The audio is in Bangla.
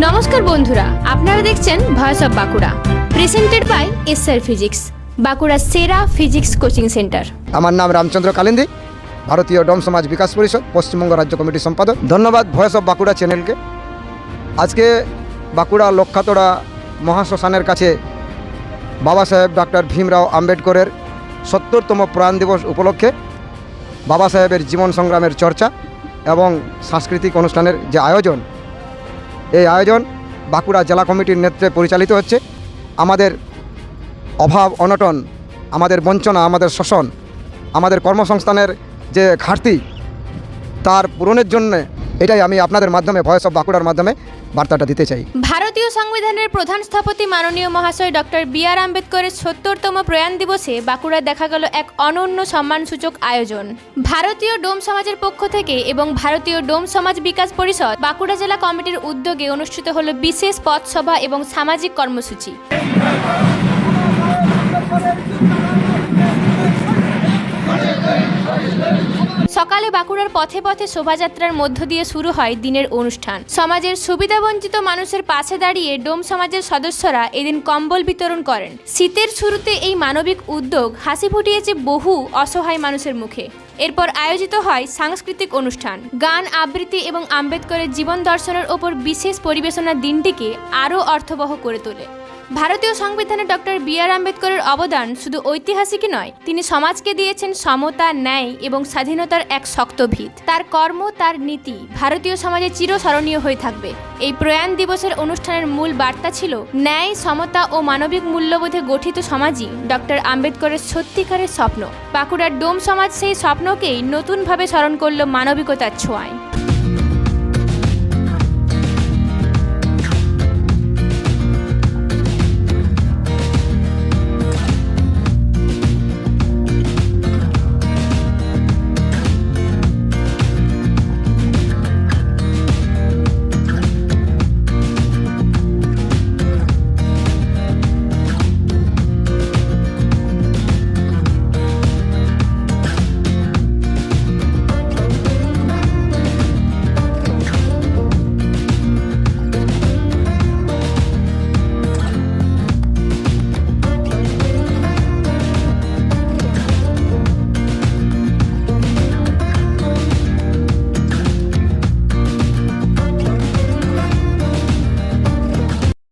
নমস্কার বন্ধুরা, আপনারা দেখছেন voice of Bankura presented by SR physics বাঁকুড়ার সেরা ফিজিক্স কোচিং সেন্টার আমার নাম রামচন্দ্র কালিন্দি, ভারতীয় ডম সমাজ বিকাশ পরিষদ, পশ্চিমবঙ্গ রাজ্য কমিটির সম্পাদক। ধন্যবাদ ভয়েস অফ বাঁকুড়া চ্যানেলকে আজকে বাঁকুড়া লক্ষাতড়া মহাশ্মশানের কাছে বাবা সাহেব ডক্টর ভীমরাও আম্বেদকরের সত্তরতম প্রাণ দিবস উপলক্ষে বাবা সাহেবের জীবন সংগ্রামের চর্চা এবং সাংস্কৃতিক অনুষ্ঠানের যে আয়োজন এই আয়োজন বাঁকুড়া জেলা কমিটির নেতৃত্বে পরিচালিত হচ্ছে। আমাদের অভাব, অনটন, আমাদের বঞ্চনা, আমাদের শোষণ, আমাদের কর্মসংস্থানের যে ঘাটতি, তার পূরণের জন্য এটাই আমি আপনাদের মাধ্যমে ভয়েস অফ বাঁকুড়ার মাধ্যমে বার্তাটা দিতে চাই। ভারতীয় সংবিধানের প্রধান স্থপতি মাননীয় মহাশয় ডক্টর বি আর আম্বেদকরের সত্তরতম প্রয়াণ দিবসে বাঁকুড়ায় দেখা গেল এক অনন্য সম্মানসূচক আয়োজন। ভারতীয় ডোম সমাজের পক্ষ থেকে এবং ভারতীয় ডোম সমাজ বিকাশ পরিষদ বাঁকুড়া জেলা কমিটির উদ্যোগে অনুষ্ঠিত হল বিশেষ পথসভা এবং সামাজিক কর্মসূচি। সকালে বাঁকুড়ার পথে পথে শোভাযাত্রার মধ্য দিয়ে শুরু হয় দিনের অনুষ্ঠান। সমাজের সুবিধাবঞ্চিত মানুষের পাশে দাঁড়িয়ে ডোম সমাজের সদস্যরা এদিন কম্বল বিতরণ করেন। শীতের শুরুতে এই মানবিক উদ্যোগ হাসি ফুটিয়েছে বহু অসহায় মানুষের মুখে। এরপর আয়োজিত হয় সাংস্কৃতিক অনুষ্ঠান। গান, আবৃত্তি এবং আম্বেদকরের জীবন দর্শনের ওপর বিশেষ পরিবেশনার দিনটিকে আরও অর্থবহ করে তোলে। ভারতীয় সংবিধানে ডক্টর বি আর আম্বেদকরের অবদান শুধু ঐতিহাসিকই নয়, তিনি সমাজকে দিয়েছেন সমতা, ন্যায় এবং স্বাধীনতার এক শক্ত ভিত। তার কর্ম, তার নীতি ভারতীয় সমাজে চিরস্মরণীয় হয়ে থাকবে। এই প্রয়াণ দিবসের অনুষ্ঠানের মূল বার্তা ছিল, ন্যায়, সমতা ও মানবিক মূল্যবোধে গঠিত সমাজই ডক্টর আম্বেদকরের সত্যিকারের স্বপ্ন। বাঁকুড়ার ডোম সমাজ সেই স্বপ্নকেই নতুনভাবে স্মরণ করল মানবিকতার ছোঁয়ায়।